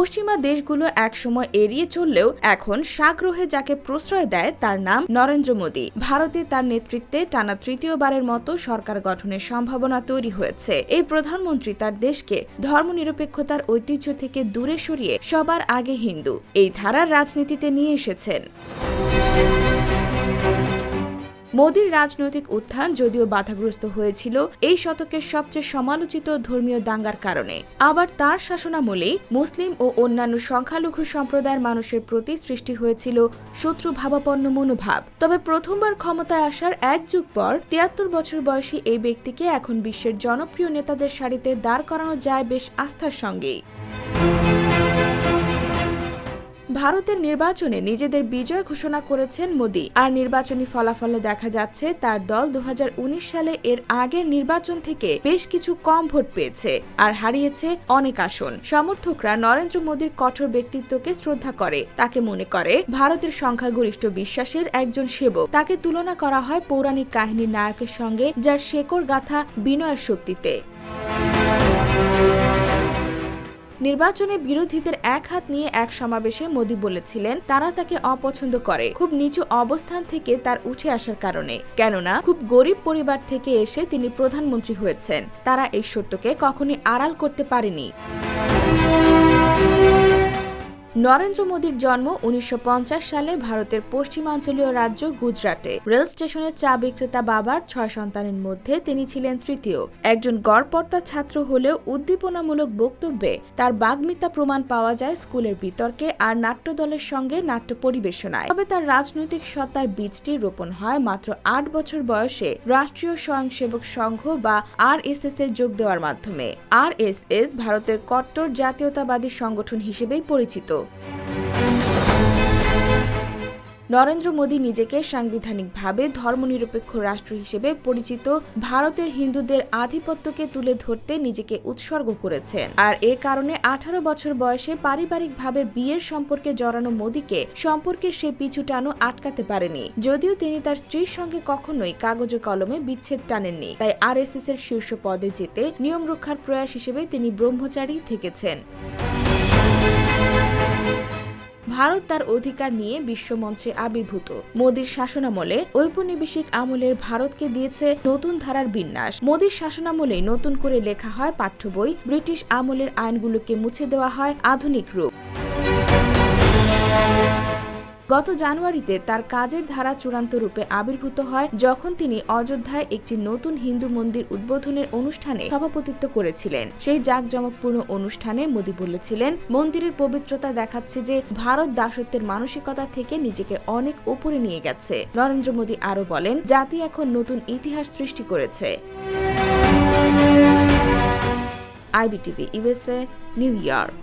পশ্চিমা দেশগুলো একসময় এড়িয়ে চললেও এখন সাগ্রহে যাকে প্রশ্রয় দেয় তার নাম নরেন্দ্র মোদী। ভারতে তার নেতৃত্বে টানা তৃতীয়বারের মতো সরকার গঠনের সম্ভাবনা তৈরি হয়েছে। এই প্রধানমন্ত্রী তার দেশকে ধর্মনিরপেক্ষতার ঐতিহ্য থেকে দূরে সরিয়ে সবার আগে হিন্দু। এই ধারার রাজনীতিতে নিয়ে এসেছেন। মোদীর রাজনৈতিক উত্থান যদিও বাধাগ্রস্ত হয়েছিল, এই শতকের সবচেয়ে সমালোচিত ধর্মীয় দাঙ্গার কারণে। আবার তার শাসনামলেই মুসলিম ও অন্যান্য সংখ্যালঘু সম্প্রদায়ের মানুষের প্রতি সৃষ্টি হয়েছিল শত্রু ভাবাপন্ন মনোভাব। তবে প্রথমবার ক্ষমতায় আসার এক যুগ পর তিয়াত্তর বছর বয়সী এই ব্যক্তিকে এখন বিশ্বের জনপ্রিয় নেতাদের সারিতে দাঁড় করানো যায় বেশ আস্থার সঙ্গেই। ভারতের নির্বাচনে নিজেদের বিজয় ঘোষণা করেছেন মোদী। আর নির্বাচনী ফলাফলে দেখা যাচ্ছে, তার দল দু হাজার উনিশ সালে এর আগের নির্বাচন থেকে বেশ কিছু কম ভোট পেয়েছে আর হারিয়েছে অনেক আসন। সমর্থকরা নরেন্দ্র মোদীর কঠোর ব্যক্তিত্বকে শ্রদ্ধা করে। তাকে মনে করে, ভারতের সংখ্যাগরিষ্ঠ বিশ্বাসের একজন সেবক। তাকে তুলনা করা হয় পৌরাণিক কাহিনীর নায়কের সঙ্গে যার শেকড় গাথা বিনয়ের শক্তিতে। নির্বাচনে বিরোধীদের এক হাত নিয়ে এক সমাবেশে মোদী বলেছিলেন, তারা তাকে অপছন্দ করে। খুব নিচু অবস্থান থেকে তার উঠে আসার কারণে। কেননা, খুব গরিব পরিবার থেকে এসে তিনি প্রধানমন্ত্রী হয়েছেন। তারা এই সত্যকে কখনই আড়াল করতে পারেনি। নরেন্দ্র মোদীর জন্ম উনিশশো পঞ্চাশ সালে ভারতের পশ্চিমাঞ্চলীয় রাজ্য গুজরাটে। রেল স্টেশনের চা বিক্রেতা বাবার ছয় সন্তানের মধ্যে তিনি ছিলেন তৃতীয়। একজন গড়পর্তা ছাত্র হলেও উদ্দীপনামূলক বক্তব্যে তার বাগ্মিতা প্রমাণ পাওয়া যায় স্কুলের বিতর্কে আর নাট্যদলের সঙ্গে নাট্য পরিবেশনায়। তবে তার রাজনৈতিক সত্তার বীজটি রোপণ হয় মাত্র আট বছর বয়সে রাষ্ট্রীয় স্বয়ংসেবক সংঘ বা আর এস এস এ যোগ দেওয়ার মাধ্যমে। আর এস এস ভারতের কট্টর জাতীয়তাবাদী সংগঠন হিসেবেই পরিচিত। নরেন্দ্র মোদী নিজেকে সাংবিধানিকভাবে ধর্মনিরপেক্ষ রাষ্ট্র হিসেবে পরিচিত ভারতের হিন্দুদের আধিপত্যকে তুলে ধরতে নিজেকে উৎসর্গ করেছেন আর এ কারণে আঠারো বছর বয়সে পারিবারিকভাবে বিয়ের সম্পর্কে জড়ানো মোদীকে সম্পর্কের সে পিছু টানো আটকাতে পারেনি। যদিও তিনি তার স্ত্রীর সঙ্গে কখনোই কাগজে কলমে বিচ্ছেদ টানেননি। তাই আরএসএস এর শীর্ষ পদে যেতে নিয়ম রক্ষার প্রয়াস হিসেবে তিনি ব্রহ্মচারী থেকেছেন। ভারত তার অধিকার নিয়ে বিশ্বমঞ্চে আবির্ভূত। মোদীর শাসনামলে ঔপনিবেশিক আমলের ভারতকে দিয়েছে নতুন ধারার বিন্যাস। মোদীর শাসনামলে নতুন করে লেখা হয় পাঠ্য বই। ব্রিটিশ আমলের আইনগুলোকে মুছে দেওয়া হয় আধুনিক রূপ। গত জানুয়ারিতে তার কাজের ধারা চূড়ান্ত রূপে আবির্ভূত হয় যখন তিনি অযোধ্যায় একটি নতুন হিন্দু মন্দির উদ্বোধনের অনুষ্ঠানে সভাপতিত্ব করেছিলেন। সেই জাঁকজমকপূর্ণ অনুষ্ঠানে মোদী বলেছিলেন, মন্দিরের পবিত্রতা দেখাচ্ছে যে ভারত দাসত্বের মানসিকতা থেকে নিজেকে অনেক উপরে নিয়ে গেছে। নরেন্দ্র মোদী আরও বলেন, জাতি এখন নতুন ইতিহাস সৃষ্টি করেছে। IBTV USA New York.